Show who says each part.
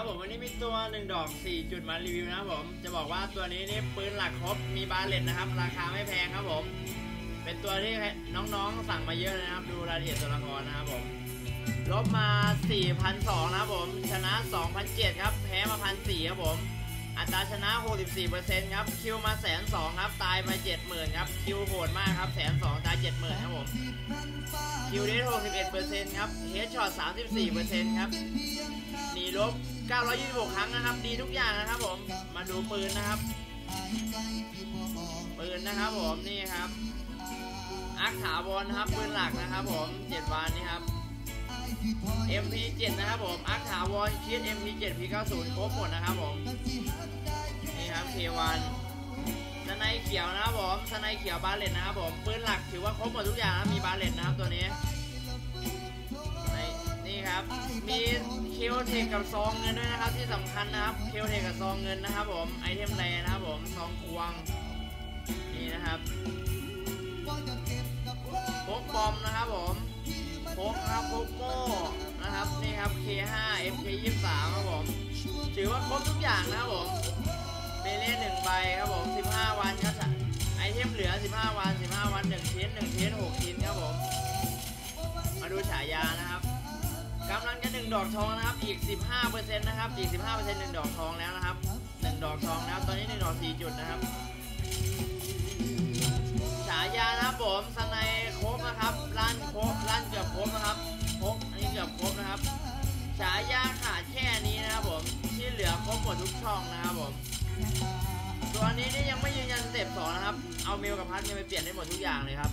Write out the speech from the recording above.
Speaker 1: ครับผมวันนี้มีตัวหนึ่งดอก 4 จุดมารีวิวนะครับผม จะบอกว่าตัวนี้นี่ปืนหลักครบ มีบาเลตนะครับ ราคาไม่แพงครับผม เป็นตัวที่น้องๆสั่งมาเยอะนะครับ ดูรายละเอียดตัวละครนะครับผม ลบมา4,200นะครับผม ชนะ 2,007ครับ แพ้มา1,400ครับผม อัตราชนะ 64%ครับ คิวมาแสนสองครับ ตายมา70,000ครับ คิวโหดมากครับแสนสองตาย70,000ครับผม คิวเดท61%ครับ เฮดช็อต34%ครับหนีลบ 926 ครั้งนะครับ ดีทุกอย่างนะครับผม มาดูปืนนะครับ ปืนนะครับผมนี่ครับอักถาวรนะครับปืนหลักนะครับผม7วานนี่ครับ MP7 นะครับผมอักถาวรคิด MP7 P90 ครบหมดนะครับผมนี่ครับ K1 สไนเขียวนะครับผมสไนเขียวบาเลตนะครับผมปืนหลักถือว่าครบหมดทุกอย่างนะมีบาเลตนะครับตัวนี้นี่ครับมี เคลเทคกับซองเงินด้วยนะครับที่สำคัญนะครับเคลเทคกับซองเงินนะครับผมไอเทมแรนะครับผมซองควงนี่นะครับพกบอมนะครับผมพกครับพกโม่นะครับนี่ครับ K5 MK23 ครับผมถือว่าครบทุกอย่างนะครับผมเบเล่หนึ่งใบครับผม 15 วันครับไอเทมเหลือ 15 วัน 15 กำลังจะหนึ่งดอกทองนะครับ อีก 15%นะครับอีก15%หนึ่งดอกทองแล้วนะครับหนึ่งดอกทองแล้วตอนนี้หนึ่งดอกสี่จุดนะครับ ฉายานะครับผมสไนครบนะครับลั่นครบลั่นเกือบครบนะครับครบอันนี้เกือบครบนะครับ ฉายาขาดแค่นี้นะครับผม ที่เหลือครบหมดทุกช่องนะครับผม ตัวนี้นี่ยังไม่ยืนยันสเต็ปสองนะครับ เอาเมลกับพัทเนี่ยไปเปลี่ยนได้หมดทุกอย่างเลยครับ